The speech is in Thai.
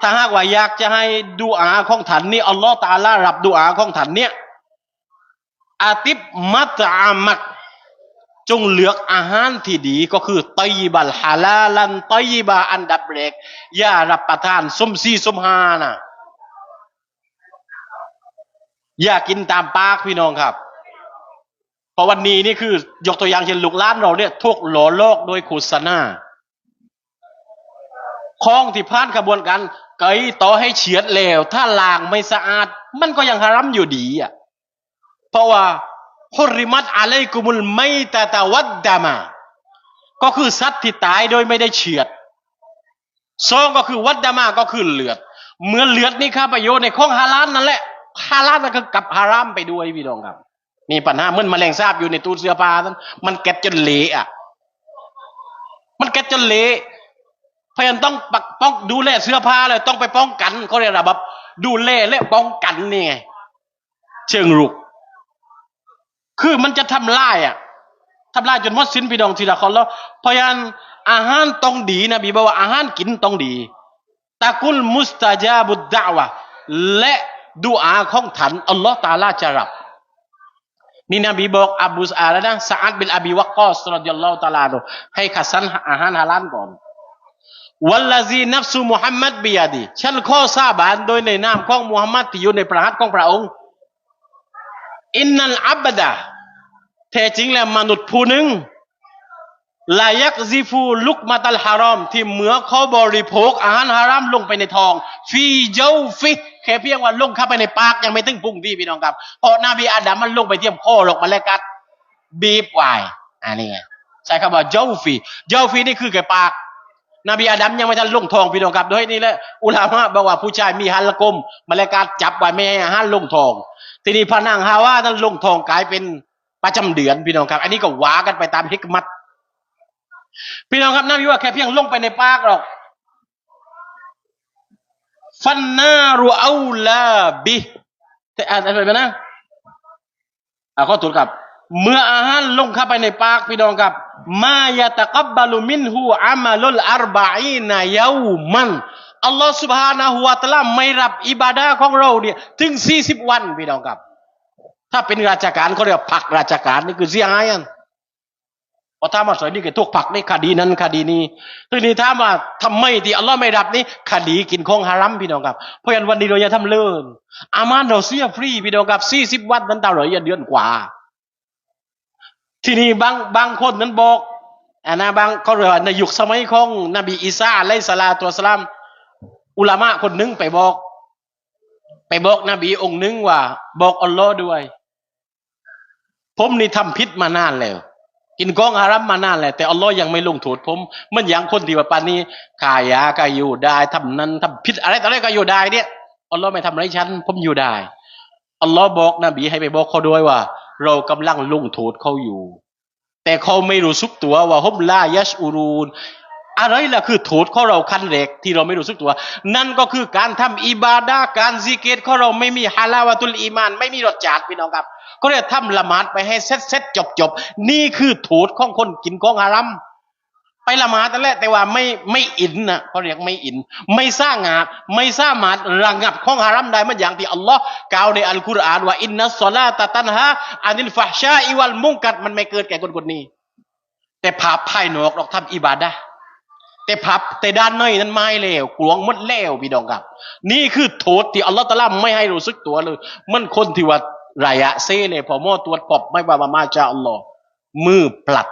ถ้าหากว่าอยากจะให้ดูอาของท่านนี่อัลลอฮ์ตาลารับดูอาของท่านเนี่ยอาติบมัตอามักจงเลือกอาหารที่ดีก็คือตยบัลฮาลาลันตยบาอันดับแรกอย่ารับประทานสมซีสมหานะอย่ากินตามปากพี่น้องครับ เพราะวันนี้นี่คือยกตัวอย่างเช่นลูกล้านเราเนี่ยทุกหล่อโลกโดยโฆษณาของที่ผ่านกระบวนการ ไกยต่อให้เฉียดแล้ว ถ้าล้างไม่สะอาด มันก็ยังฮารัมอยู่ดีอะเพราะว่าฮุริมัตอะลัยกุมุลไม่ตะตะวัดดามา ก็คือสัตว์ที่ตายโดยไม่ได้เฉือดสองก็คือวัดดามาก็คือเลือด เมื่อเลือดนี่ข้าประโยชน์ในของฮาลาลนั่นแหละฮาลาลนั่นก็กับฮารามไปด้วยพี่น้องครับมีปัญหาเมื่อนแมลงสาบอยู่ในตู้เสื้อผ้านั้นมันแกะจนเละอะมันแกะจนเละ ราะฉะนั้นต้องปักป้องดูแลเสื้อผ้าเลยต้องไปป้องกันเขาเรียกระบบดูแลและป้องกันนี่ไงเชิงรุก คือมันจะทำลายอะทำลายจนหมดสิ้นพี่น้องทีละคนแล้ว เพราะฉะนั้นอาหารต้องดีนะบีบอกว่าอาหารกินต้องดีตะกุลมุสตาจาบุดดาวะและดูอาของท่านอัลลอฮ์ตาลาจะรับนี่นบีบอกอับูสอาแล้วนะสะอาดบินอบีวักกอสรดิยัลลอฮุตาลาโดให้ขัดสันอาหารฮาลาลก่อน วัลลาซีนัฟซูมุฮัมมัดบิยาดี ฉันข้อสาบานโดยในนามของมุฮัมมัดที่อยู่ในพระหัตถ์ของพระองค์ อินนัลอับดะแท้จริงแล้วมนุษย์ผู้หนึ่งลายักซิฟูลุกมาตัลฮารอม ที่เมื่อเขาบริโภคอาหารฮารามลงไปในทอง ฟีเจ้าฟิแค่เพียงว่าลงเข้าไปในปากยังไม่ถึงพุงที่พี่น้องครับ เพราะนาบีอาดัมมันลงไปเทียมข้อหลงมาแล้วกัดบีบไวอันนี้ไงใช้คำว่าเจ้าฟีเจ้าฟีนี่คือแก่ปาก นบีอาดัมยังไม่ทันลงทองพี่น้องครับด้วยนี่แหละอุลามะบอกว่าผู้ชายมีฮัลละกลมมาเลกาจับไว้ไม่ให้อาหารลงทอง ทีนี้พระนางฮาว่านั้นลงทองกลายเป็นประจำเดือนพี่น้องครับ อันนี้ก็ว้ากันไปตามฮิกมัตพี่น้องครับนบีว่าแค่เพียงลงไปในปากหรอกฟันนารูเอาลาบิแต่อ่านอะไรไปนะอ่าข้อถูกครับ เมื่ออาหารลงเข้าไปในปากพี่น้องครับ มายตะกับบาลูมินหูอามาลุลอารบะอีนายาวมันอัลลอฮ์สุบฮานะฮุวาตะลาไม่รับอิบาดาของเราเนี่ยถึงสี่สิบวันพี่น้องครับ ถ้าเป็นราชการเขาเรียกผักราชการนี่คือเสียหไยอันพอถ้ามาสอยนี่ก็ทุกผักนี่คดีนั้นคดีนี้ทีนี้ถ้ามาทำไม่ที่อัลลอฮ์ไม่รับนี่คดีกินของฮารัมพี่น้องครับ เพราะฉะนั้นวันนี้เราอย่าทำเลื่อนอามานเราเสียฟรีพี่น้องครับสี่สิบวันนั้นตาเราอย่าเดือนกว่า ทีนี้บางบางคนนั้นบอกอันนะบางเขาเรียกว่าในยุคสมัยของนบีอีสาอะลัยฮิสลาตุวสลามอุลามะคนหนึงไปบอก ไปบอกนบีองค์หนึงว่า บอกอัลลอฮ์ด้วย ผมนี่ทำผิดมานานแล้ว กินกองอารัมมานานแล้วแต่อัลลอฮ์ยังไม่ลงโทษผมมันอย่างคนที่ว่าปานนี้ขายยาก็อยู่ได้ทำนั้นทำผิดอะไรต่ออะไรก็อยู่ได้เนี่ยอัลลอฮ์ไม่ทำอะไรฉันผมอยู่ได้อัลลอฮ์บอกนบีให้ไปบอกเขาด้วยว่า เรากำลังลงโทษเขาอยู่ แต่เขาไม่รู้สึกตัวว่าฮุมลายัชอูรูนอะไรล่ะคือโทษของเราขั้นแรกที่เราไม่รู้สึกตัว นั่นก็คือการทำอิบาดาการซิกเกตของเราไม่มีฮาลาวะตุลอีมาน ไม่มีรสจัดพี่น้องครับ ก็เรียกทำละหมาดไปให้เซ็ตเซ็ตจบจบนี่คือโทษของคนกินของฮารัม ไปละหมาดนั่นแหละแต่ว่าไม่ไม่อินนะเขาเรียกไม่อิน ไม่สร้างงาบไม่สร้างมารถระงับของฮารัมได้เมันอย่างที่อัลลอฮ์กล่าวในอัลกุรอานว่าอินนัสซอลาตตันฮะอานิลฟะชาอิวัลมุงกัดมันไม่เกิดแก่คนคนนี้ แต่ภาพภายนอกเราทำอิบาดะแต่พับแต่ด้านในนั้นไม่แล้วกลวงมดแล้วพี่น้องครับ นี่คือโทษที่อัลลอฮฺตะล่าไม่ให้รู้สึกตัวเลย มันคนที่ว่าระยะเซ่เลยพอมอตรวจปอบไม่ว่ามามาจาอัลลอฮ์มือปลัด